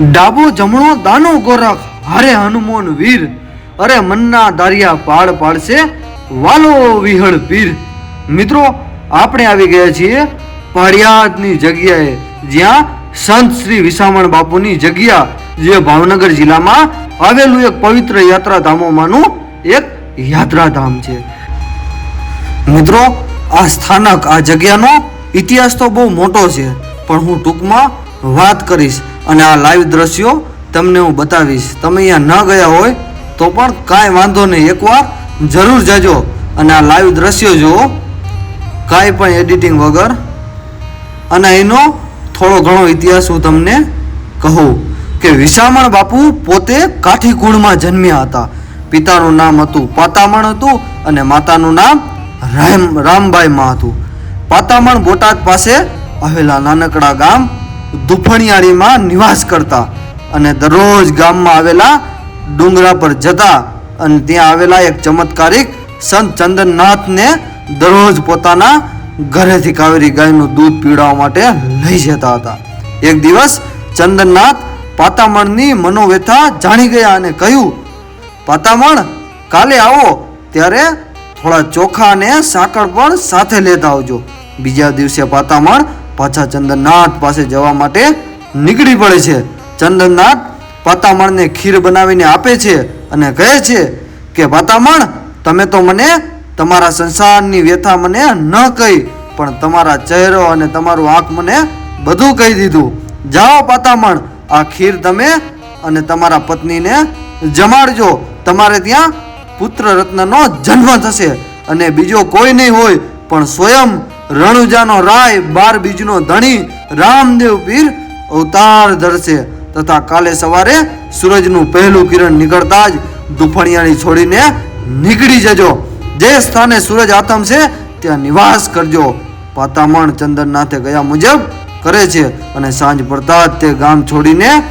ડાબો જમણો દાનો ગોરખ. હરે હનુમાન વીર. અરે મનના દારિયા પાડ પાડશે વાલો વિહળ પીર. મિત્રો, આપણે આવી ગયા છીએ પાળિયાદની જગ્યાએ, જ્યાં સંત શ્રી વિસામણ બાપુની જગ્યા, જે ભાવનગર જિલ્લામાં આવેલું એક પવિત્ર યાત્રાધામોમાંનું એક યાત્રાધામ છે. મિત્રો, આ સ્થાનક, આ જગ્યાનો ઇતિહાસ તો બહુ મોટો છે, પણ હું ટૂંકમાં વાત કરીશ અને આ લાઈવ દ્રશ્યો તમને હું બતાવીશ. તમે અહીંયા ન ગયા હોય તો પણ કાંઈ વાંધો નહીં. એકવાર જરૂર જજો અને આ લાઈવ દ્રશ્યો જુઓ. કાંઈ પણ એડિટિંગ વગર. અને એનો થોડો ઘણો ઇતિહાસ હું તમને કહું કે વિશામણ બાપુ પોતે કાઠી કુળમાં જન્મ્યા હતા. પિતાનું નામ હતું પાતામણ હતું અને માતાનું નામ રામ રામબાઈ માં હતું. પાતામણ બોટાદ પાસે આવેલા નાનકડા ગામ દુફણિયાળીમાં નિવાસ કરતા અને દરરોજ ગામમાં આવેલા ડુંગરા પર જતા અને ત્યાં આવેલા એક ચમત્કારિક સંત ચંદનનાથને દરરોજ પોતાના ઘરેથી કાવેરી ગાયનું દૂધ પીવડાવવા માટે લઈ જતા હતા. એક દિવસ ચંદનનાથ પાતામણની મનોવ્યથા જાણી ગયા અને કહ્યું, પાતામણ, કાલે આવો, ત્યારે થોડા ચોખા અને સાકર પણ સાથે લેતા આવજો. બીજા દિવસે પાતામણ પાછા ચંદનનાથ પાસે જવા માટે નીકળી પડે છે. ચંદનનાથ પાતામણને ખીર બનાવીને આપે છે અને કહે છે કે પાતામણ તમે તો મને તમારા સંસારની વ્યથા મને ન કહી, પણ તમારા ચહેરો અને તમારું આંખ મને બધું કહી દીધું. જાઓ પાતામણ આ ખીર તમે અને તમારા પત્નીને જમાડજો. તમારે ત્યાં પુત્ર રત્નનો જન્મ થશે અને બીજો કોઈ નહીં હોય, પણ સ્વયં રણુજાનો રાય, બાર બીજનો ધણી, રામદેવ પીર અવતાર ધરશે. તથા કાલે સવારે સૂરજનું પહેલું કિરણ નીકળતા જ દુફણિયાળી છોડીને નીકળી જજો. જે સ્થાને સૂરજ આથમશે ત્યાં નિવાસ કરજો. પાતામણ ચંદનનાથે ગયા મુજબ કરે છે અને સાંજ પડતા જ તે ગામ છોડીને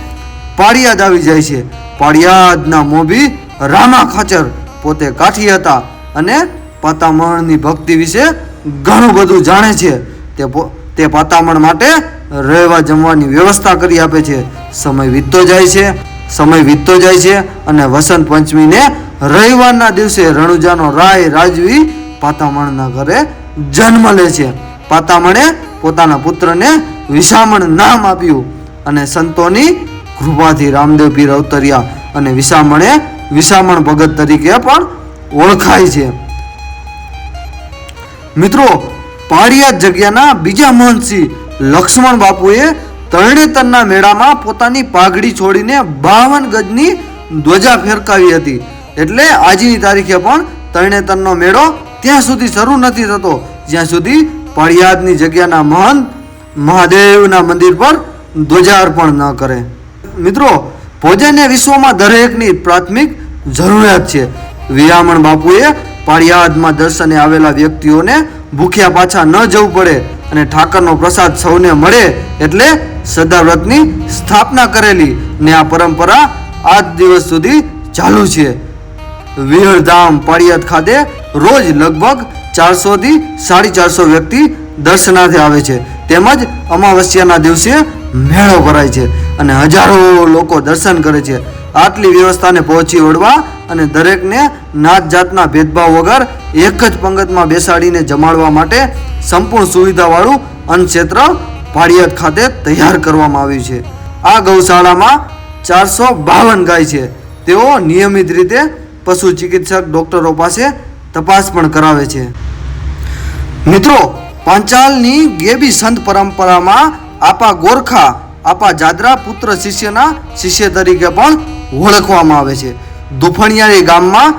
પાડિયાદ આવી જાય છે. પાળિયાદના મોભી રામા ખાચર પોતે કાઠી હતા અને પાતામણની ભક્તિ વિશે ઘણું બધું જાણે છે. તે તે પાતામણ માટે રહેવા જમવાની વ્યવસ્થા કરી આપે છે. સમય વીતતો જાય છે, સમય વીતતો જાય છે અને વસંત પંચમીને રવિવારના દિવસે રણુજાનો રાય રાજવી પાતામણના ઘરે જન્મ લે છે. પાતામણે પોતાના પુત્રને વિસામણ નામ આપ્યું અને સંતોની કૃપાથી રામદેવ પીર અવતર્યા અને વિસામણે વિસામણ ભગત તરીકે પણ ઓળખાય છે. મિત્રો પાળિયાદ જગ્યાના બીજા મહંતસિંહ લક્ષ્મણ બાપુએ તરણેતરના મેળામાં પોતાની પાઘડી છોડીને બાવન ગજની ધ્વજા ફેરકાવી હતી. એટલે આજની તારીખે પણ તરણેતરનો મેળો ત્યાં સુધી શરૂ નથી થતો. જ્યાં સુધી પાળિયાદની જગ્યાના મહંત મહાદેવના મંદિર પર ધ્વજા અર્પણ ન કરે. મિત્રો, ભોજન એ વિશ્વમાં દરેકની પ્રાથમિક જરૂરિયાત છે. વિરામણ બાપુએ પાળિયાદમાં દર્શને આવેલા વ્યક્તિઓને ભૂખ્યા પાછા ન જવું પડે અને ઠાકરનો પ્રસાદ સૌને મળે એટલે સદાવ્રતની સ્થાપના કરેલી ને આ પરંપરા આજ દિવસ સુધી ચાલુ છે. વિહળધામ પાળિયાદ ખાતે રોજ લગભગ ચારસોથી સાડી ચારસો વ્યક્તિ દર્શનાર્થે આવે છે. તેમજ અમાવસ્યાના દિવસે મેળો ભરાય છે અને હજારો લોકો દર્શન કરે છે. આટલી વ્યવસ્થાને પહોંચી વળવા અને દરેકને નાત જાતના ભેદભાવ વગર એક જ પંગતમાં બેસાડીને જમાડવા માટે સંપૂર્ણ સુવિધાવાળું અન્નક્ષેત્ર પાળિયાદ ખાતે તૈયાર કરવામાં આવ્યું છે. આ ગૌશાળામાં ચારસો બાવન ગાય છે. તેઓ નિયમિત રીતે પશુ ચિકિત્સક ડોક્ટરો પાસે તપાસ પણ કરાવે છે. મિત્રો, પાંચાલની ગેબી સંત પરંપરામાં આપા ગોરખા, આપા જાદરા પુત્ર શિષ્યના શિષ્ય તરીકે પણ ઓળખવામાં આવે છે. દુફણિયાળી ગામમાં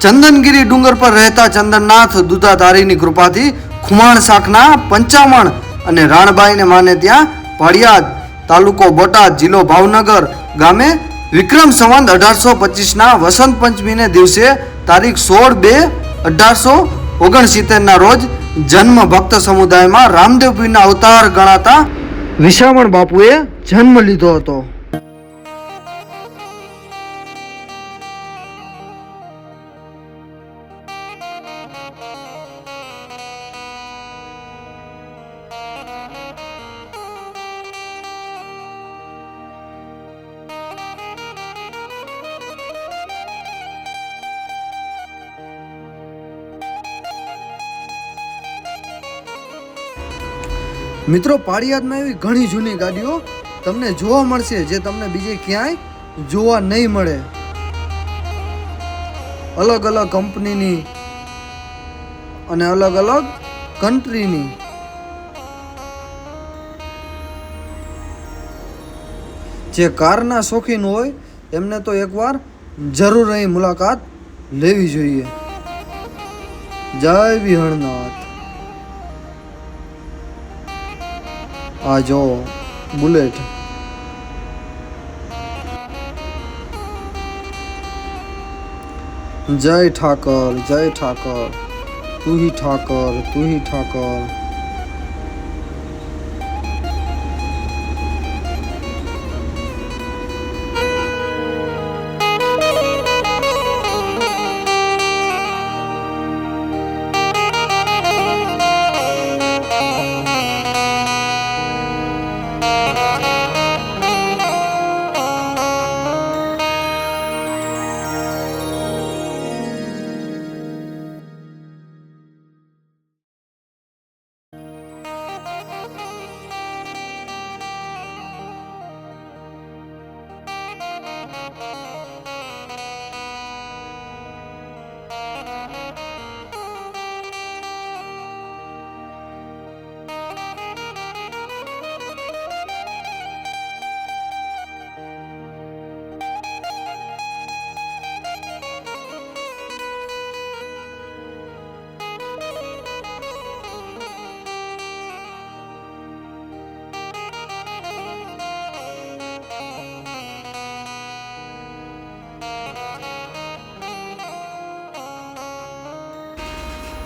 ચંદનગીરી ડુંગર પર રહેતા ચંદનનાથ દુધાધારીની કૃપાથી ખુમાણ શાખના પંચામણ અને રાણબાઈને માને ત્યાં પાળિયાદ તાલુકો બોટાદ જિલ્લો ભાવનગર ગામે વિક્રમ સંવંત અઢારસો પચીસના વસંત પંચમીને દિવસે તારીખ સોળ બે અઢારસો ઓગણસિત્તેરના રોજ જન્મ ભક્ત સમુદાયમાં રામદેવપીના અવતાર ગણાતા વિશામણ બાપુએ જન્મ લીધો હતો. મિત્રો, પાળિયાદમાં એવી ઘણી જૂની ગાડીઓ તમને જોવા મળશે જે તમને બીજે ક્યાંય જોવા નહીં મળે. અલગ અલગ કંપનીની અને અલગ અલગ કન્ટ્રીની. જે કારના શોખીન હોય, એમને તો એકવાર જરૂર અહીં મુલાકાત લેવી જોઈએ. જય વિહળનાથ આ જો બુલેટ. જય ઠાકર જય ઠાકર. તું હી ઠાકર તું હી ઠાકર.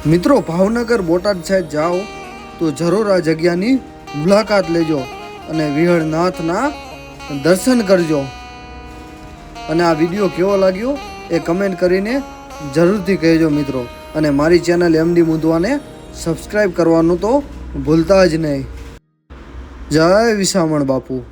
મિત્રો, ભાવનગર, બોટાદ સાઈડ જાઓ તો જરૂર આ જગ્યાની મુલાકાત લેજો અને વિહળનાથના દર્શન કરજો. અને આ વીડિયો કેવો લાગ્યો એ કમેન્ટ કરીને જરૂરથી કહેજો મિત્રો. અને મારી ચેનલ એમડી મુદવાને સબસ્ક્રાઈબ કરવાનું તો ભૂલતા જ નહીં. જય વિસામણ બાપુ.